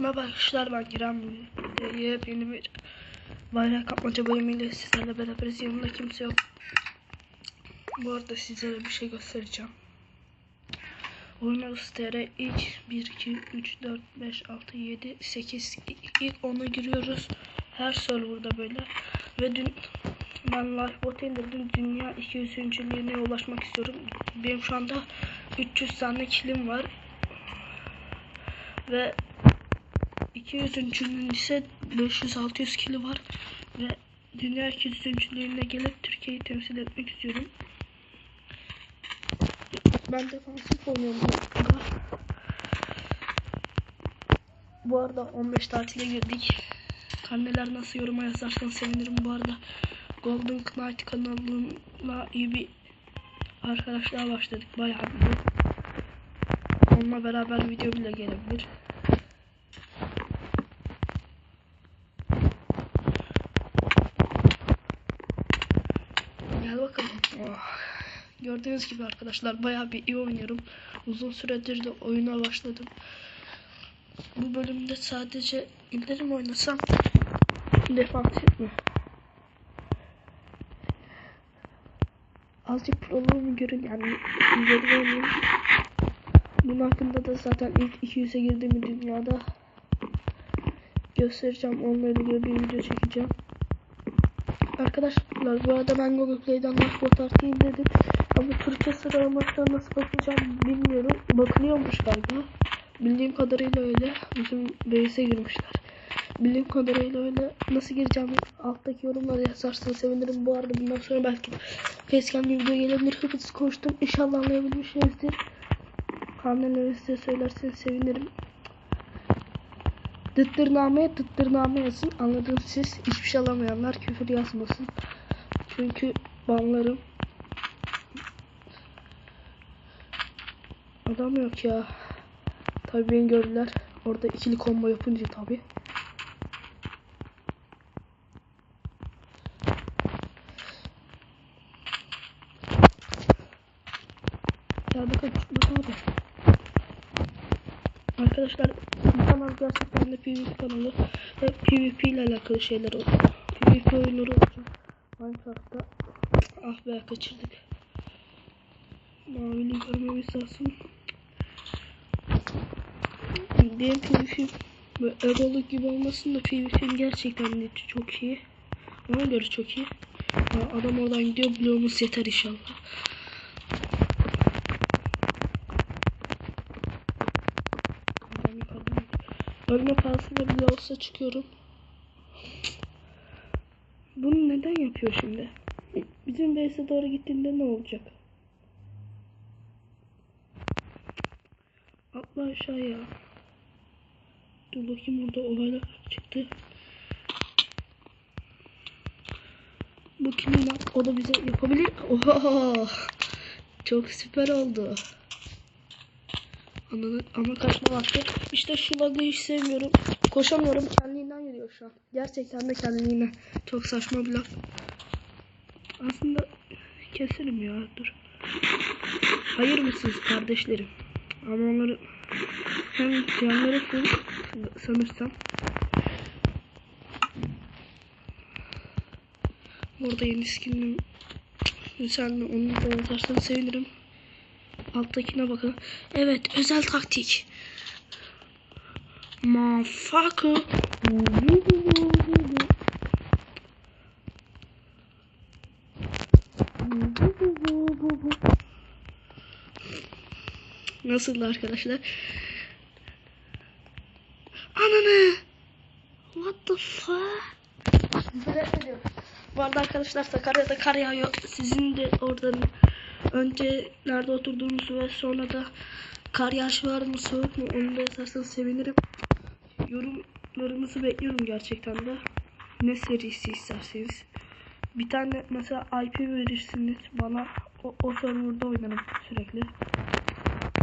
Merhaba arkadaşlar ben Kerem. Yepyeni bir bayrak kapmaca bölümüyle sizlerle beraberiz. Yanımda kimse yok. Bu arada sizlere bir şey göstereceğim. Oyunuz TR ilk 1, 2, 3, 4, 5, 6, 7, 8 ilk 10'a giriyoruz. Her serverda böyle. Ve dün ben Lifebot'a indirdim. Dünya 200. liğine ulaşmak istiyorum. Benim şu anda 300 tane kilim var. Ve 200'üncünün ise 500-600 kilo var ve dünya 200'üncülüğüne gelip Türkiye'yi temsil etmek istiyorum. Ben defansif oynuyorum. Bu arada 15 tatile girdik. Karneler nasıl yoruma yazarsan sevinirim. Bu arada Golden Knight kanalına iyi bir arkadaşlar başladık. Bayağı bir. Onunla beraber video bile gelebilir. Gel bakalım. Oh. Gördüğünüz gibi arkadaşlar bayağı bir iyi oynuyorum. Uzun süredir de oyuna başladım. Bu bölümde sadece indirim oynasam defansif mi? Azıcık proluğumu görün yani ileri oynayayım. Bunun hakkında da zaten ilk 200'e girdiğim dünyada göstereceğim. Onunla ilgili bir video çekeceğim. Arkadaşlar bu arada ben Google Play'den Lifebot artıyım dedim. Ama Türkçe sıralamasına nasıl bakacağım bilmiyorum. Bakılıyormuş galiba. Bildiğim kadarıyla öyle. Bizim base'e girmişler. Bildiğim kadarıyla öyle. Nasıl gireceğim alttaki yorumlara yazarsanız sevinirim. Bu arada bundan sonra belki facecam video gelebilir. Hızlı koştum. İnşallah anlayabilmişsinizdir. Karneleri size söylerseniz sevinirim. Dıttırname dıttırname yazın. Anladınız siz. Hiçbir şey alamayanlar küfür yazmasın. Çünkü banlarım. Adam yok ya. Tabii beni gördüler. Orada ikili combo yapınca tabii. Ya bakın bakın bakın. Arkadaşlar kanal gerçekten de PvP kanalı ve PvP ile alakalı şeyler oluyor. PvP oyunları olacak. Minecraft'ta ah be kaçırdık. Mavili görmemiz lazım. Benim PvP'm Erol'u gibi olmasın da PvP'm gerçekten de çok iyi. Ona göre çok iyi. Adam oradan gidiyor bloğumuz yeter inşallah. Ölme pahasına bile olsa çıkıyorum. Bunu neden yapıyor şimdi? Bizim base'e doğru gittiğinde ne olacak? Atla aşağıya. Dur bakayım burada olaylar çıktı. Bu kimin? O da bize yapabilir. Oha! Çok süper oldu. Anladım ama kaçma vakti. İşte şu bug'ı hiç sevmiyorum. Koşamıyorum kendiliğinden yürüyor şu an. Gerçekten de kendiliğinden. Çok saçma bir laf. Aslında keserim ya dur. Hayır mısınız kardeşlerim? Ama onları hem canları full sanırsam. Orada yeni skinim sen onu da yazarsan sevinirim. Alttakine bakın. Evet özel taktik. Motherfucker. Nasıl arkadaşlar? Ananı. What the fuck? Bu arada arkadaşlar Sakarya'da kar yağıyor. Sizin de oradan önce nerede oturduğunuzu ve sonra da kar yağışı var mı soğuk mu onu da yazarsanız sevinirim. Yorumlarınızı bekliyorum gerçekten de. Ne serisi isterseniz. Bir tane mesela IP verirsiniz bana o, o serverda oynarım sürekli.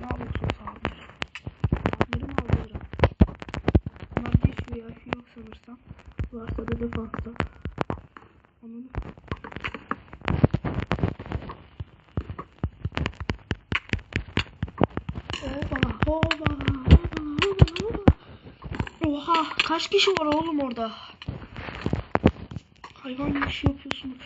Ne yapıyorsun abi? Abilerim abilerim. Bunlarda hiç VIP yok sanırsam. Varsa da defansta. Anladın Oha kaç kişi var oğlum orada? Hayvan gibi şey yapıyorsun.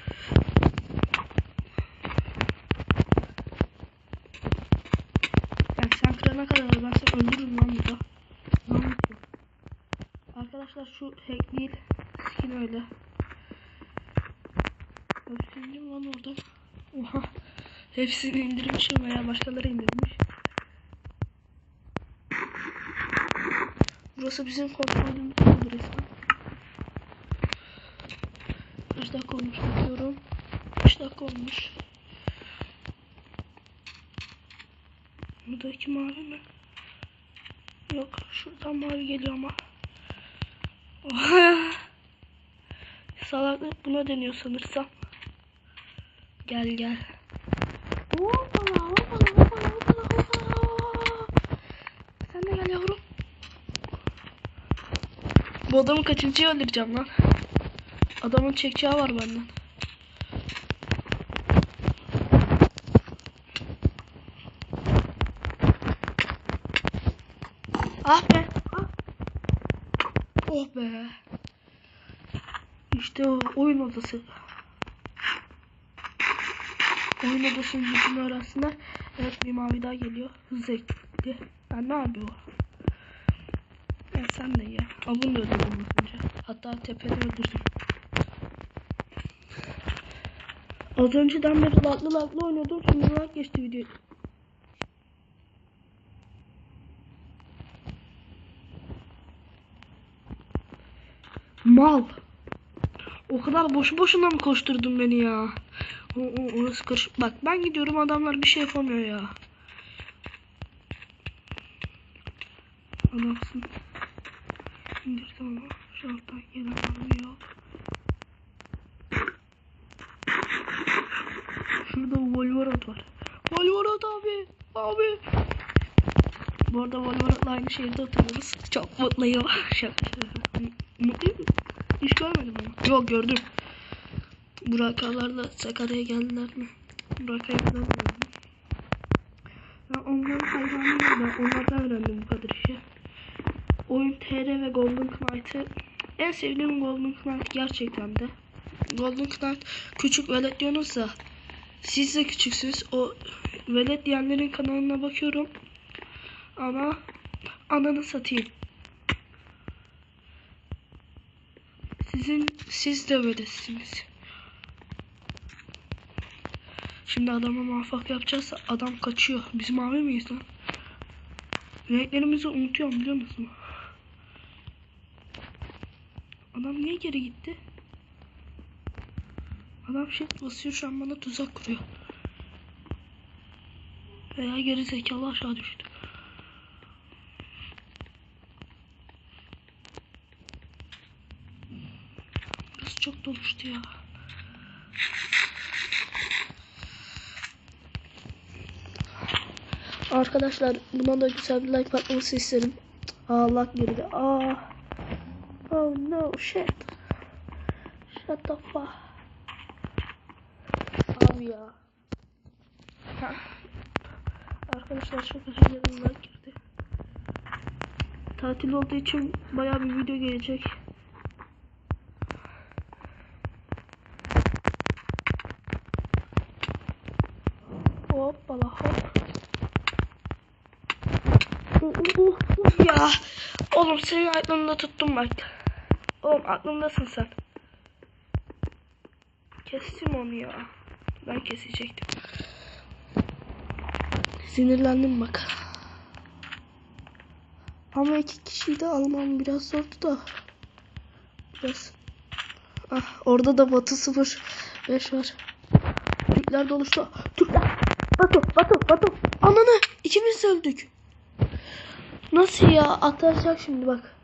Yani sen kırana kadar ben seni öldürürüm lan burada. Lan. Arkadaşlar şu hack değil. Skin öyle. İndim lan oradan. Oha. Hepsini indirmişim veya başkaları indirmiş. Burası bizim kontrolümüz resmen. Kaç dakika olmuş bakıyorum. 5 dakika olmuş. Buradaki mavi mi? Yok şuradan mavi geliyor ama. Oha. Salaklık buna deniyor sanırsam. Gel gel. Hoppala hoppala hoppala. Sen de gel yavrum. Bu adamı kaçıncıyı öldüreceğim lan? Adamın çekeceği var benden. Ah be. Oh be. İşte o oyun odası. Oyun odasının yüzünü öğrensinler. Evet bir mavi daha geliyor. Hızlı ekti. Ben ne? Ya sen de ya. Aa, bunu da öldürdüm önce. Hatta tepede öldürdüm. Az önceden beri laklı laklı oynuyordum. Şimdi lak geçti video. Mal. O kadar boşu boşuna mı koşturdun beni ya? O, o, orası karışık. Bak ben gidiyorum adamlar bir şey yapamıyor ya. İndirdim ama şu var mı yok. Şurada Wolverot var. Wolverot abi. Abi. Bu arada Wolverot'la aynı şehirde oturuyoruz. Çok mutluyum. Şaka. Mutluyum. Hiç görmedim ama. Yok gördüm. Burakalarla Sakarya'ya geldiler mi? Burak'a gittiler mi? Ben onların hayranıyım ben. Onlardan öğrendim bu kadar işi. Oyun TR ve Golden Knight'ı en sevdiğim Golden Knight gerçekten de. Golden Knight küçük velet diyorsunuz da siz de küçüksünüz. O velet diyenlerin kanalına bakıyorum. Ama ananı satayım. Sizin siz de veletsiniz. Şimdi adama muvaffak yapacağız. Adam kaçıyor. Biz mavi miyiz lan? Renklerimizi unutuyorum biliyor musun? Adam niye geri gitti? Adam shift basıyor şu an bana tuzak kuruyor. Veya geri zekalı aşağı düştü. Burası çok doluştu ya. Arkadaşlar buna da güzel bir like atmanızı isterim. Aa lag girdi. Aa. Oh no shit. Shut the fuck. Abi ya. Arkadaşlar çok özür dilerim lag girdi. Tatil olduğu için bayağı bir video gelecek. Hoppala hop. Uh, uh, uh, ya. Oğlum senin aklında tuttum bak. Oğlum aklındasın sen. Kestim onu ya. Ben kesecektim. Sinirlendim bak. Ama iki kişiyi de almam biraz zordu da. Biraz. Ah orada da Batı 05 var. Türkler doluştu. Türkler. Batu, Batu, Batu. Ananı ikimiz öldük. Nasıl ya? Atacak şimdi bak.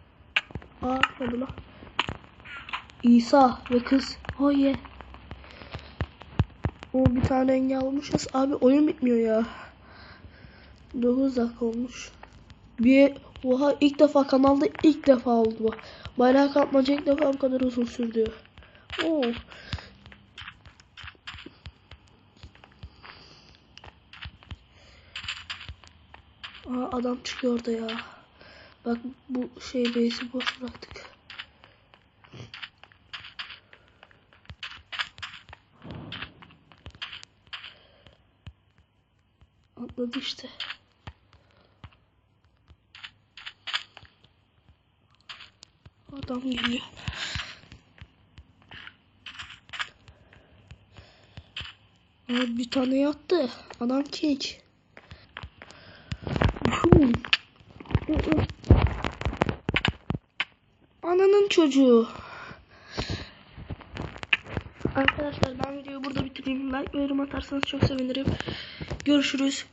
Aa hadi lan. İsa ve kız. Yeah. O bir tane engel almışız. Abi oyun bitmiyor ya. 9 dakika olmuş. Bir oha ilk defa kanalda ilk defa oldu bu. Bayrağı kapmaca ilk defa bu kadar uzun sürdü. Oo. Aa, adam çıkıyor orada ya. Bak bu şey base'i boş bıraktık. Atladı işte. Adam geliyor. Aa, bir tane yattı. Adam kek. Ananın çocuğu. Arkadaşlar ben videoyu burada bitireyim. Like ve yorum atarsanız çok sevinirim. Görüşürüz.